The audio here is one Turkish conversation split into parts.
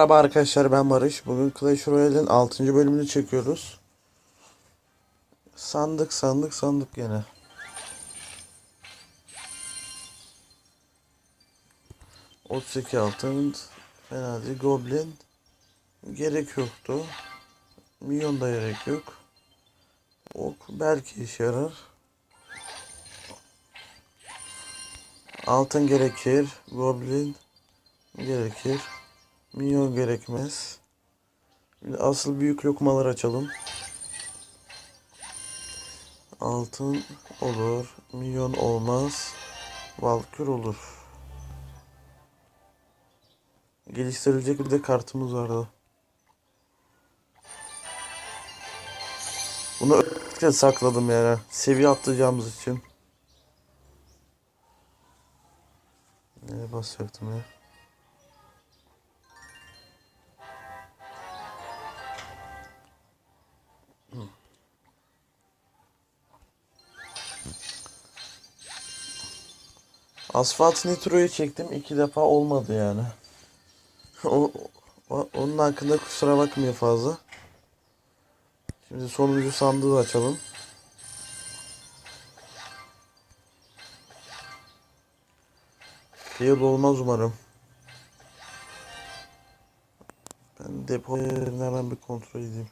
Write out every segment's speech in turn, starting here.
Merhaba arkadaşlar ben Barış. Bugün Clash Royale'in 6. bölümünü çekiyoruz. Sandık sandık sandık gene. ...32 altın... ...fena değil. Goblin... ...gerek yoktu. Milyon da gerek yok. Ok belki işe yarar. Altın gerekir. Goblin... ...gerekir. Minyon gerekmez. Asıl büyük lokmalar açalım. Altın olur. Milyon olmaz. Valkür olur. Geliştirilecek bir de kartımız vardı. Bunu özellikle sakladım yani. Seviye atlayacağımız için. Nereye basacaktım ya? Asfalt Nitro'yu çektim. iki defa olmadı yani. o, o- onun hakkında kusura bakmıyor fazla. Şimdi sonuncu sandığı açalım. Fail olmaz umarım. Ben depo hemen bir kontrol edeyim.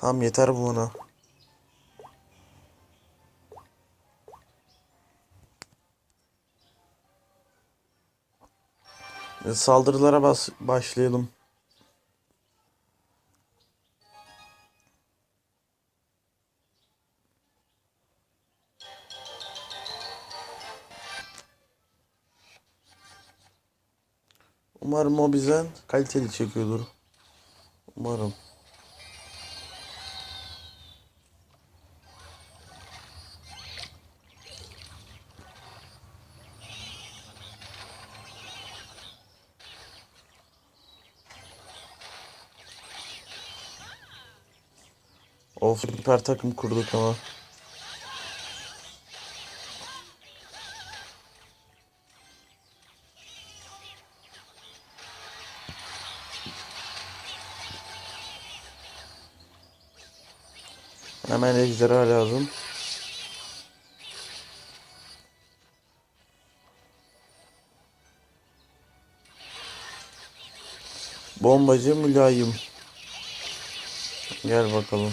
Tamam yeter bu. E, Saldırılara bas başlayalım. Umarım o bizden kaliteli çekiyordur. Umarım. Of süper takım kurduk ama. Hemen ejderha lazım. Bombacı mülayim. Gel bakalım.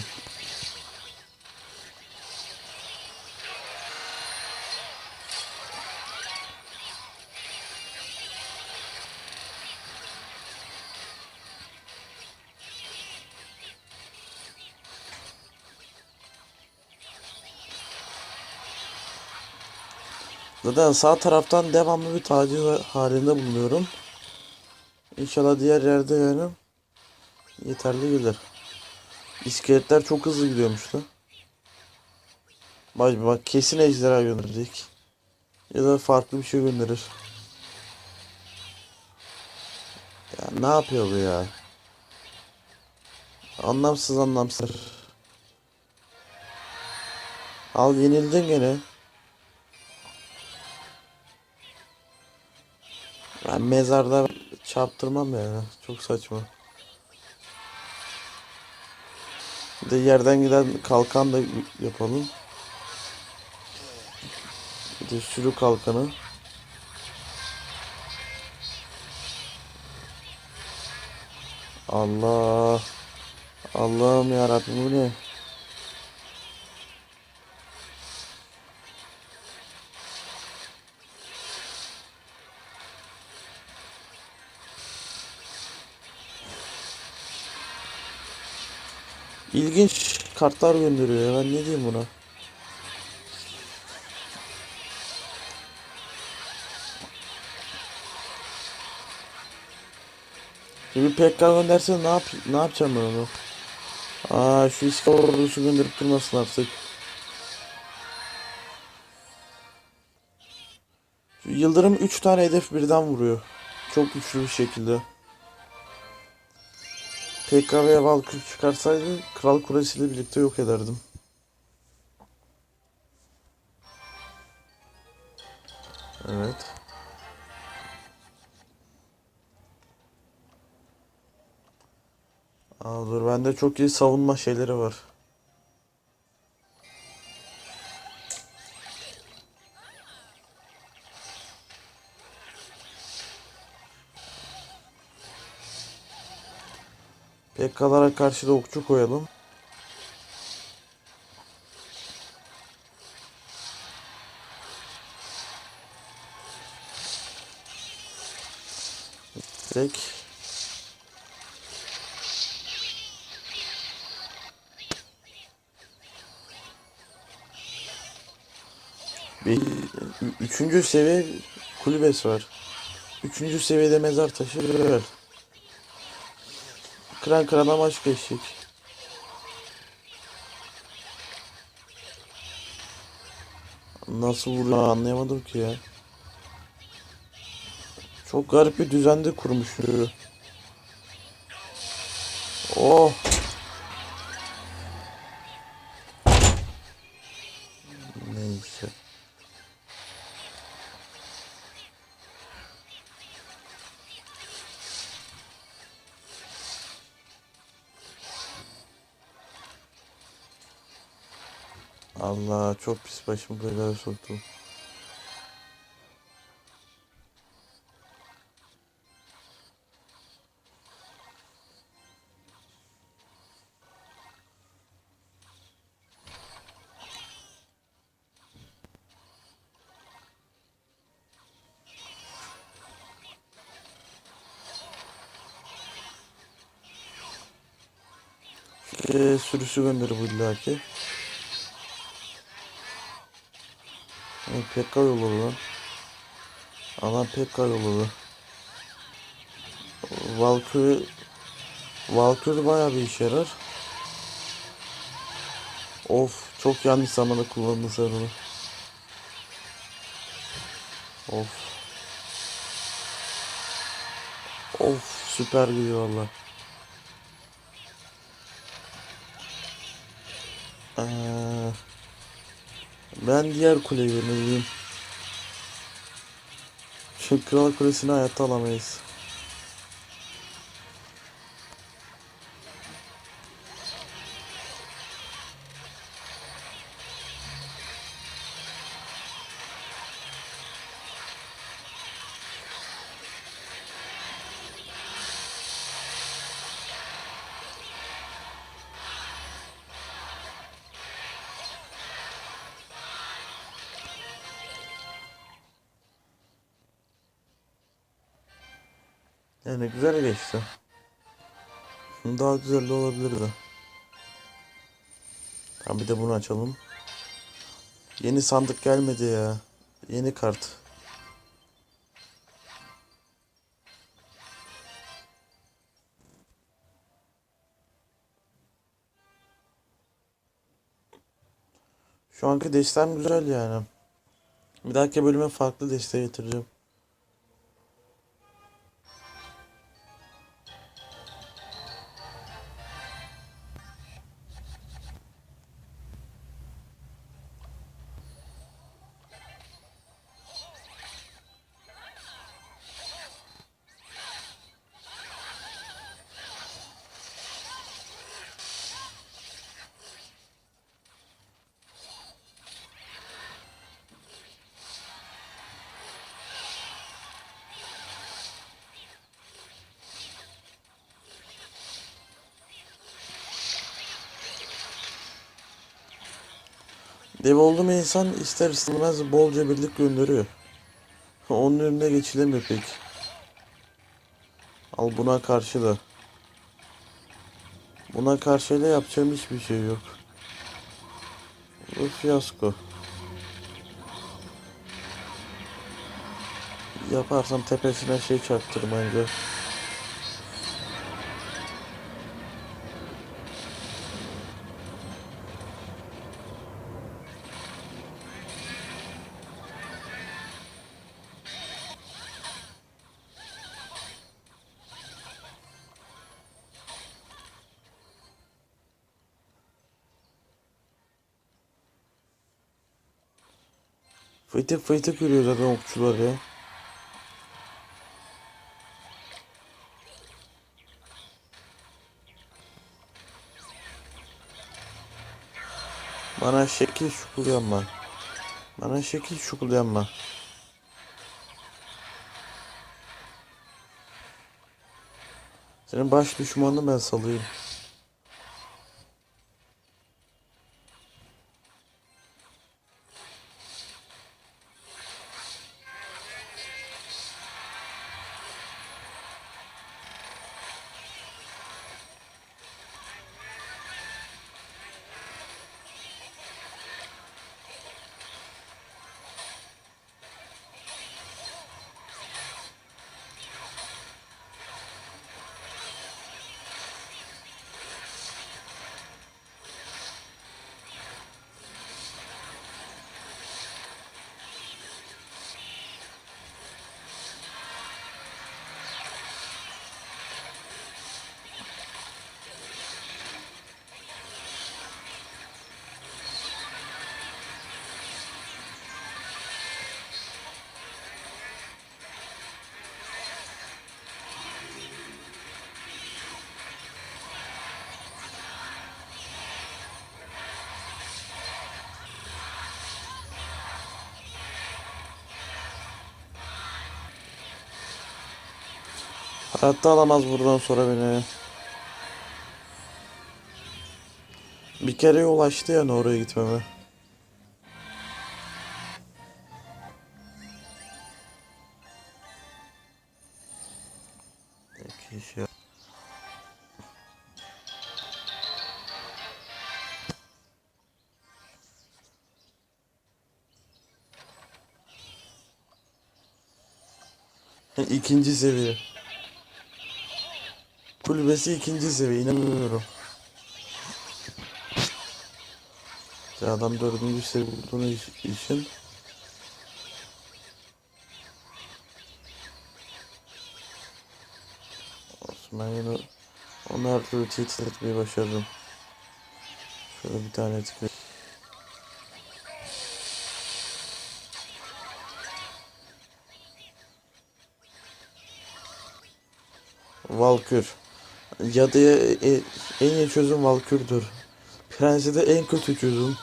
Zaten sağ taraftan devamlı bir taciz halinde bulunuyorum. İnşallah diğer yerde yani yeterli gelir. İskeletler çok hızlı gidiyormuş da. Bak bak kesin ejderha gönderecek. Ya da farklı bir şey gönderir. Ya ne yapıyor bu ya? Anlamsız anlamsız. Al yenildin gene. Ben mezarda çarptırmam yani. Çok saçma. Bir de yerden giden kalkan da yapalım. Bir de sürü kalkanı. Allah. Allah'ım ya Rabbim bu ne? İlginç kartlar gönderiyor ya ben ne diyeyim buna? Şimdi PK gönderse ne yap ne yapacağım ben onu? Aa şu iskal ordusu gönderip durmasın artık. Şu Yıldırım 3 tane hedef birden vuruyor. Çok güçlü bir şekilde. PK ve Valkür çıkarsaydı Kral Kulesi ile birlikte yok ederdim. Evet. Aa, dur bende çok iyi savunma şeyleri var. PK'lara karşı da okçu koyalım. Tek. Bir üçüncü seviye kulübesi var. Üçüncü seviyede mezar taşı var. Kıran kırana maç geçecek. Nasıl vuruyor anlayamadım ki ya. Çok garip bir düzende kurmuş. Oh. Allah çok pis başımı belaya soktum. Ee, sürüsü gönder bu illaki. E, PK yolladı lan. Alan PK yolladı. Valkyrie Valkyrie bayağı bir işe yarar. Of çok yanlış zamanda kullandı onu. Of. Of süper gidiyor valla. Ee, ben diğer kuleyi yöneleyim. Çünkü kral kulesini hayatta alamayız. Yani güzel geçti. Daha güzel de olabilirdi. Tamam bir de bunu açalım. Yeni sandık gelmedi ya. Yeni kart. Şu anki destem güzel yani. Bir dahaki bölüme farklı desteği getireceğim. Dev oldu mu insan ister istemez bolca birlik gönderiyor. Onun önüne geçilemiyor pek. Al buna karşı da. Buna karşı da yapacağım hiçbir şey yok. Bu fiyasko. Yaparsam tepesine şey çaktırmayınca. Fıytık fıytık yürüyor zaten okçular ya. Bana şekil şukul yapma. Bana şekil şukul yapma. Senin baş düşmanını ben salayım. Hayatta alamaz buradan sonra beni. Bir kere yol açtı yani oraya gitmeme. Şey. İkinci seviye. Kulübesi ikinci seviye inanmıyorum. Ya adam dördüncü seviye olduğunu için Olsun ben yine onu her türlü tehdit etmeyi başardım. Şöyle bir tane tıklayayım. Valkür. Cadıya e- en iyi çözüm Valkür'dür. Prense de en kötü çözüm.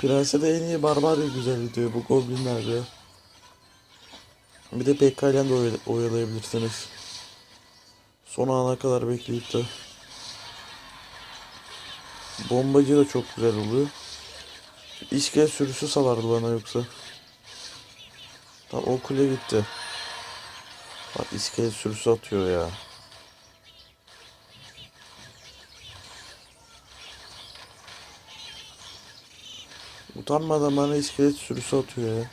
Prense de en iyi Barbarya güzel gidiyor bu goblinlerde. Bir de Pekka'yla oy- oyalayabilirsiniz. Son ana kadar bekleyip de. Bombacı da çok güzel oluyor. İskelet sürüsü salardı bana yoksa. Tam o gitti. Bak iskelet sürüsü atıyor ya. Utanmadan bana iskelet sürüsü atıyor ya.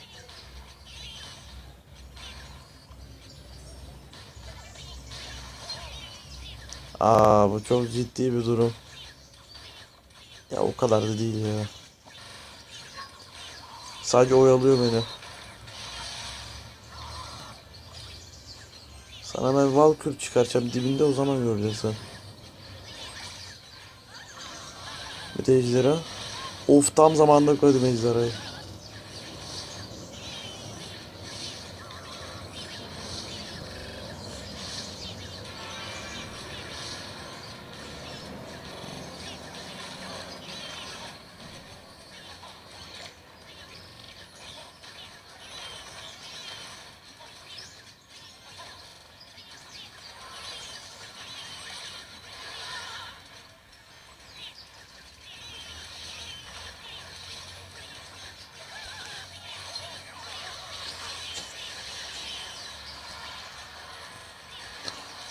Aa bu çok ciddi bir durum. Ya o kadar da değil ya. Sadece oyalıyor beni. Sana ben Valkür çıkaracağım dibinde o zaman göreceksin. Bir de ejderha. Of tam zamanında koydum ejderhayı.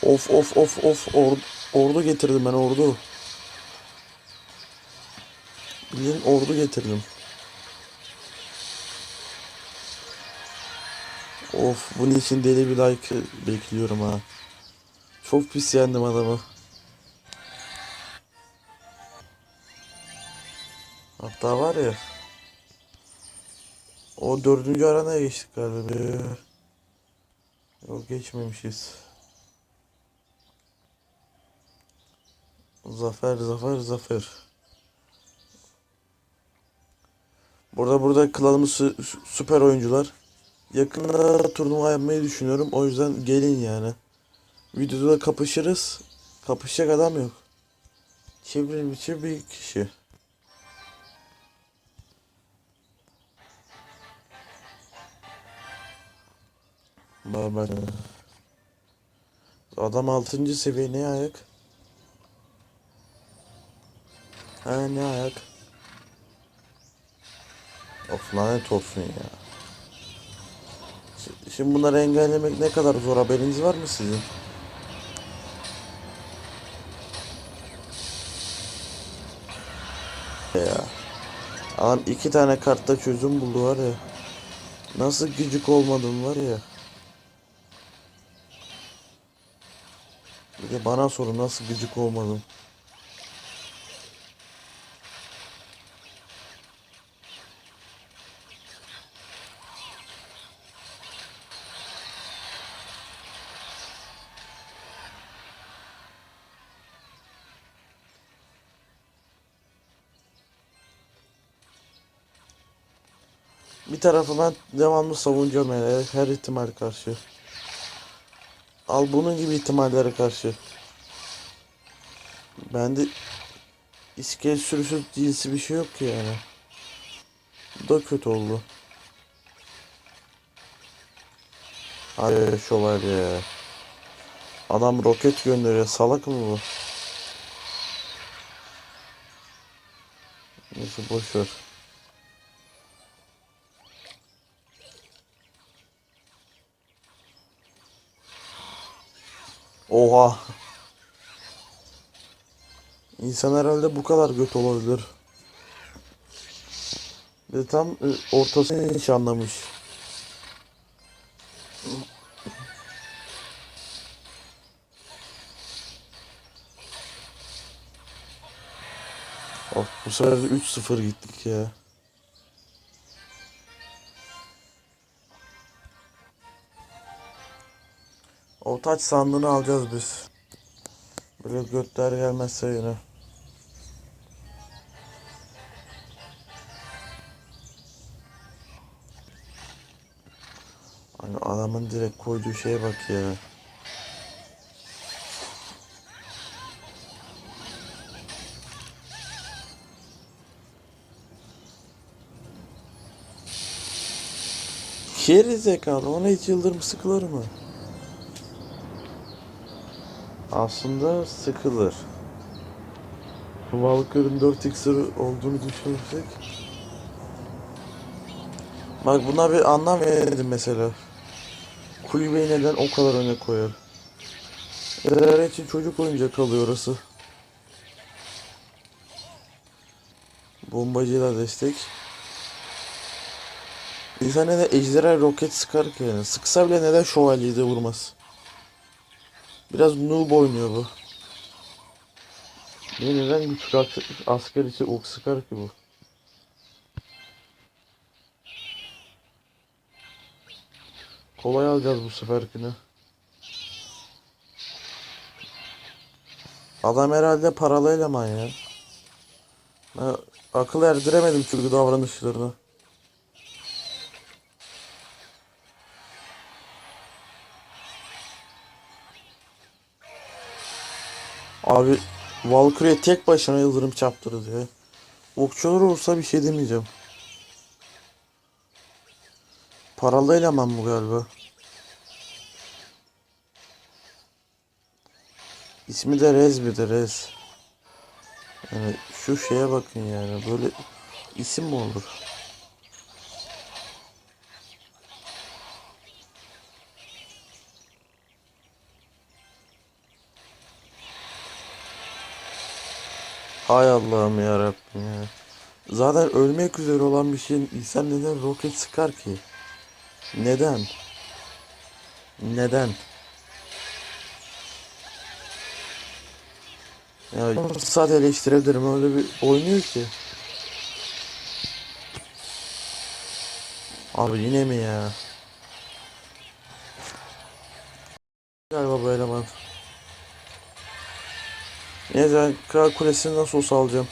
Of of of of Or- ordu getirdim ben ordu. Bildiğin ordu getirdim. Of bunun için deli bir like bekliyorum ha. Çok pis yendim adamı. Hatta var ya. O dördüncü aranaya geçtik galiba. Yok geçmemişiz. Zafer, zafer, zafer. Burada burada klanımız sü- sü- süper oyuncular. Yakında turnuva yapmayı düşünüyorum. O yüzden gelin yani. Videoda da kapışırız. Kapışacak adam yok. Çevrim içi bir kişi. Bak. Adam 6. seviye ne ayak? Ha ne ayak? Of lanet olsun ya. Şi- Şimdi bunları engellemek ne kadar zor haberiniz var mı sizin? Ya. Adam iki tane kartta çözüm buldu var ya. Nasıl gıcık olmadım var ya. Bir de bana sorun nasıl gıcık olmadım. Bir tarafı ben devamlı savunacağım yani her ihtimal karşı. Al bunun gibi ihtimallere karşı. Bende iskelet sürüsü cinsi bir şey yok ki yani. Bu da kötü oldu. Hadi şövalye. Adam roket gönderiyor. Salak mı bu? Neyse boş Oha. İnsan herhalde bu kadar göt olabilir. De tam e, ortasını nişanlamış. Of bu sefer de 3-0 gittik ya. O taç sandığını alacağız biz. Böyle götler gelmezse yine. Hani adamın direkt koyduğu şeye bak ya. Geri zekalı ona hiç yıldırım sıkılır mı? Aslında sıkılır. Valkyrie'nin 4x'ı olduğunu düşünürsek. Bak buna bir anlam veremedim mesela. Kulübeyi neden o kadar öne koyar? Eder için çocuk oyuncak kalıyor orası. Bombacıyla destek. İnsan neden ejderha roket sıkar ki yani? Sıksa bile neden şövalyeyi de vurmaz? Biraz noob oynuyor bu. Niye neden güçlü ak- asker için ok sıkar ki bu? Kolay alacağız bu seferkini. Adam herhalde paralı eleman ya. Ben akıl erdiremedim çünkü davranışlarını. Abi Valkyrie tek başına yıldırım çarptırdı ya. Okçular olsa bir şey demeyeceğim. Paralı eleman bu galiba. İsmi de Rez bir de Rez. Yani şu şeye bakın yani böyle isim mi olur? Hay Allah'ım ya Rabbim ya. Zaten ölmek üzere olan bir şeyin insan neden roket sıkar ki? Neden? Neden? Ya saat eleştirebilirim öyle bir oynuyor ki. Abi yine mi ya? Neyse kral kulesini nasıl olsa alacağım.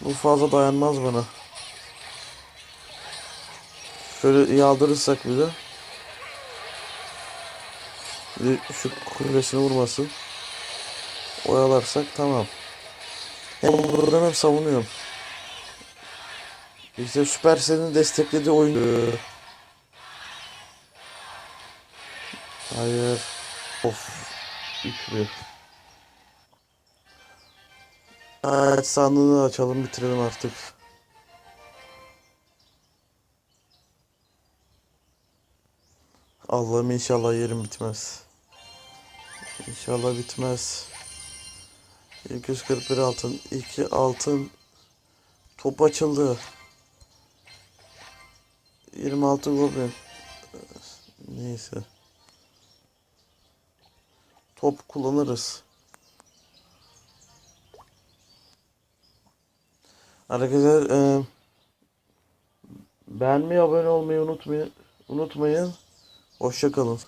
Bu fazla dayanmaz bana. Şöyle yağdırırsak bir de. Bir şu kulesine vurmasın. Oyalarsak tamam. Hem vururum hem savunuyorum. İşte Supercell'in desteklediği oyun. Hayır. Of. 3-1. Evet sandığını açalım bitirelim artık. Allah'ım inşallah yerim bitmez. İnşallah bitmez. 241 altın, 2 altın. Top açıldı. 26 goblin. Neyse. Top kullanırız. Arkadaşlar e, beğenmeyi, abone olmayı unutmayın. Unutmayın. Hoşça kalın.